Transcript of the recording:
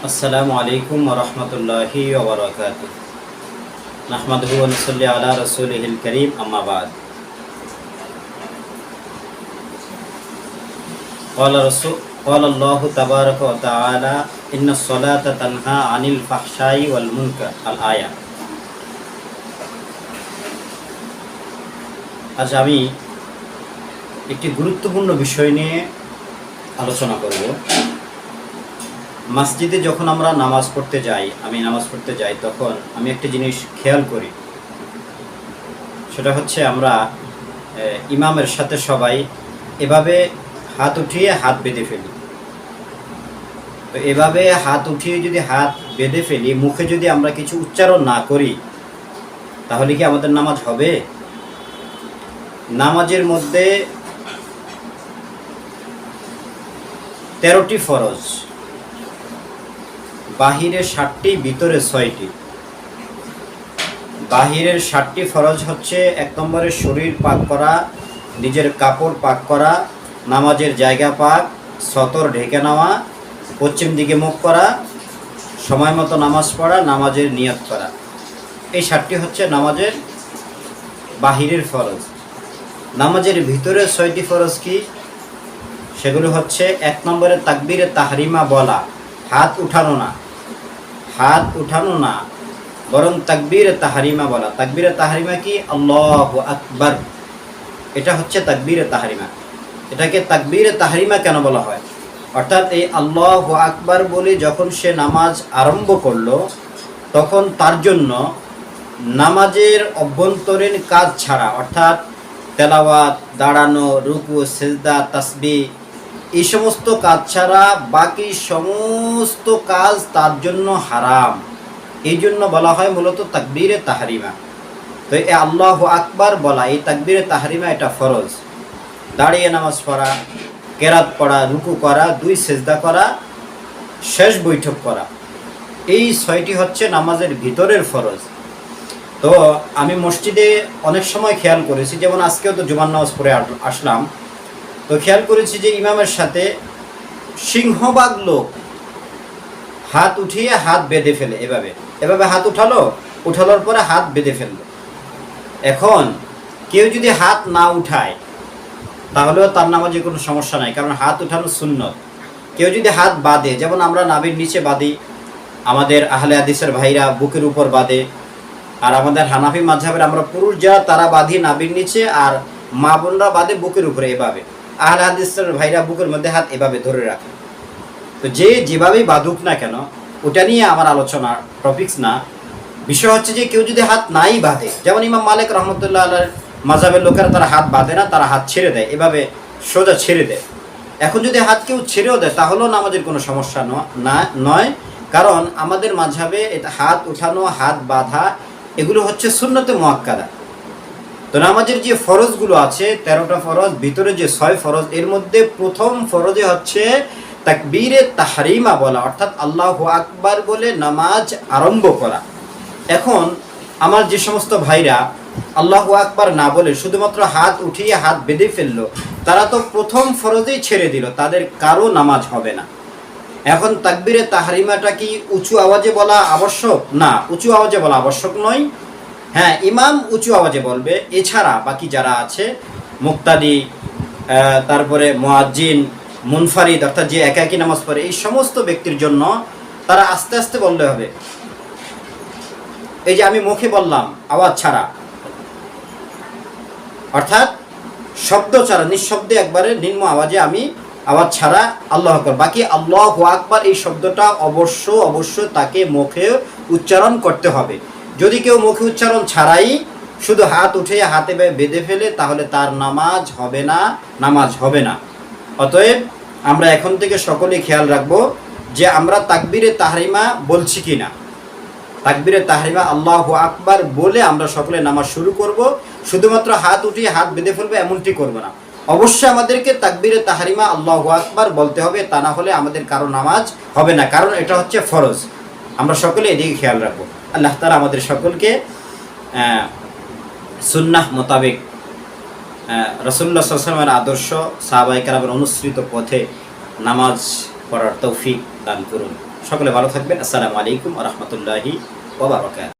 আসসালামু আলাইকুম ওরহমতুল্লাহি ওবরাকাত নাহমাদহু ওনসল্লি আলা রসুলহিল করিম আম্মাবাদ قال رسول قال الله تبارك وتعالى إن الصلاة تنهى عن الفحشاء والمنكر الآية আজ আমি একটি গুরুত্বপূর্ণ বিষয় নিয়ে আলোচনা করব মসজিদে যখন আমরা নামাজ পড়তে যাই, আমি নামাজ পড়তে যাই, তখন আমি একটা জিনিস খেয়াল করি। সেটা হচ্ছে আমরা ইমামের সাথে সবাই এভাবে হাত উঠিয়ে হাত বেঁধে ফেলি। তো এভাবে হাত উঠিয়ে যদি হাত বেঁধে ফেলি, মুখে যদি আমরা কিছু উচ্চারণ না করি, তাহলে কি আমাদের নামাজ হবে? নামাজের মধ্যে তেরোটি ফরজ। বাহিরে ষাটটি, ভিতরে ছয়টি। বাহিরের ষাটটি ফরজ হচ্ছে এক নম্বরে শরীর পাক করা, নিজের কাপড় পাক করা, নামাজের জায়গা পাক, সতর ঢেকে নেওয়া, পশ্চিম দিকে মুখ করা, সময় মতো নামাজ পড়া, নামাজের নিয়ত করা। এই ষাটটি হচ্ছে নামাজের বাহিরের ফরজ। নামাজের ভিতরে ছয়টি ফরজ কি? সেগুলো হচ্ছে এক নম্বরে তাকবীরে তাহরিমা বলা, হাত উঠানো না। হাত উঠানো না, বরং তাকবীরে তাহারিমা বলা। তাকবীরে তাহারিমা কি? আল্লাহ আকবার। এটা হচ্ছে তাকবীরে তাহারিমা। এটাকে তাকবীরে তাহারিমা কেন বলা হয়? অর্থাৎ এই আল্লাহ আকবার বলে যখন সে নামাজ আরম্ভ করল, তখন তার জন্য নামাজের অভ্যন্তরীণ কাজ ছাড়া, অর্থাৎ তেলাওয়াত, দাঁড়ানো, রুকু, সেজদা তাসবি এই সমস্ত কাজ ছাড়া বাকি সমস্ত কাজ তার জন্য হারাম। এই জন্য বলা হয় মূলত তাকবীরে তাহারিমা। তো এ আল্লাহ আকবার বলা এই তাকবীরে তাহারিমা এটা ফরজ। দাঁড়িয়ে নামাজ পড়া, কেরাত পড়া, রুকু করা, দুই সেজদা করা, শেষ বৈঠক করা। এই ছয়টি হচ্ছে নামাজের ভিতরের ফরজ। তো আমি মসজিদে অনেক সময় খেয়াল করেছি, যেমন আজকেও তো জুমান নামাজ পড়ে আস- আসলাম। তো খেয়াল করেছি যে ইমামের সাথে সিংহবাগ লোক হাত উঠিয়ে হাত বেঁধে ফেলে এভাবে। এভাবে হাত উঠালো উঠানোর পরে হাত বেঁধে ফেলল। এখন কেউ যদি হাত না উঠায়, তাহলেও তার নামাজে কোনো সমস্যা নাই, কারণ হাত উঠানো সুন্নত। কেউ যদি হাত বাঁধে, যেমন আমরা নাবির নিচে বাঁধি, আমাদের আহলে আদিসের ভাইরা বুকের উপর বাঁধে, আর আমাদের হানাফি মাঝহাবের আমরা পুরুষ যারা, তারা বাঁধি নাবির নিচে, আর মা বোনরা বাঁধে বুকের উপরে এভাবে। আহলে ভাইরা বুকের মধ্যে হাত এভাবে ধরে রাখে। তো যে যেভাবেই বাঁধুক না কেন, ওটা নিয়ে আমার আলোচনা টপিকস না। বিষয় হচ্ছে যে কেউ যদি হাত নাই বাঁধে, যেমন ইমাম মালিক রহমতুল্লাহ আল্লাহর মাঝাবের লোকেরা তারা হাত বাঁধে না, তারা হাত ছেড়ে দেয়, এভাবে সোজা ছেড়ে দেয়। এখন যদি হাত কেউ ছেড়েও দেয়, তাহলেও নামাজের কোনো সমস্যা ন- না, নয়। কারণ আমাদের মাঝাবে এটা হাত উঠানো, হাত বাঁধা, এগুলো হচ্ছে শূন্যতে মোয়াক্কাদা। তো নামাজের যে ফরজগুলো আছে, তেরোটা ফরজ, ভিতরে যে ছয় ফরজ, এর মধ্যে প্রথম ফরজে হচ্ছে তাকবীরে তাহরিমা বলা, অর্থাৎ আল্লাহ আকবার বলে নামাজ আরম্ভ করা। এখন আমার যে সমস্ত ভাইরা আল্লাহ আকবার না বলে শুধুমাত্র হাত উঠিয়ে হাত বেঁধে ফেলল, তারা তো প্রথম ফরজেই ছেড়ে দিল, তাদের কারও নামাজ হবে না। এখন তাকবীরে তাহারিমাটা কি উঁচু আওয়াজে বলা আবশ্যক? না, উঁচু আওয়াজে বলা আবশ্যক নয়। হ্যাঁ ইমাম উঁচু আওয়াজে বলবে, এছাড়া বাকি যারা আছে, মুক্তাদি তারপরে মোয়াজ্জিন, মুনফারিদ, অর্থাৎ যে একাকী নামাজ পড়ে, এই সমস্ত ব্যক্তির জন্য তারা আস্তে আস্তে বললে হবে। এই যে আমি মুখে বললাম, আওয়াজ ছাড়া। অর্থাৎ শব্দ ছাড়া, নিঃশব্দে একবারে নিম্ন আওয়াজে আমি আওয়াজ ছাড়া আল্লাহ আকবর। বাকি আল্লাহ আকবার এই শব্দটা অবশ্য অবশ্য তাকে মুখে উচ্চারণ করতে হবে। যদি কেউ মুখে উচ্চারণ ছাড়াই শুধু হাত উঠে হাতে বেঁধে ফেলে, তাহলে তার নামাজ হবে না, নামাজ হবে না। অতএব আমরা এখন থেকে সকলে খেয়াল রাখব যে আমরা তাকবীরে তাহরিমা বলছি কি না তাকবীরে তাহরিমা আল্লাহ আকবার বলে আমরা সকলে নামাজ শুরু করব। শুধুমাত্র হাত উঠিয়ে হাত বেঁধে ফেলব এমনটি করব না। অবশ্যই আমাদেরকে তাকবীরে তাহরিমা আল্লাহ আকবার বলতে হবে, তা না হলে আমাদের কারও নামাজ হবে না। কারণ এটা হচ্ছে ফরজ। আমরা সকলে এদিকে খেয়াল রাখব। আল্লাহ তালা আমাদের সকলকে সুন্নাহ মোতাবেক রসুল্লা সাল্লামের আদর্শ সাহাবাই কালামের অনুসৃত পথে নামাজ পড়ার তৌফিক দান করুন। সকলে ভালো থাকবেন। আসসালামু আলাইকুম রহমতুল্লাহি ওবরাকাত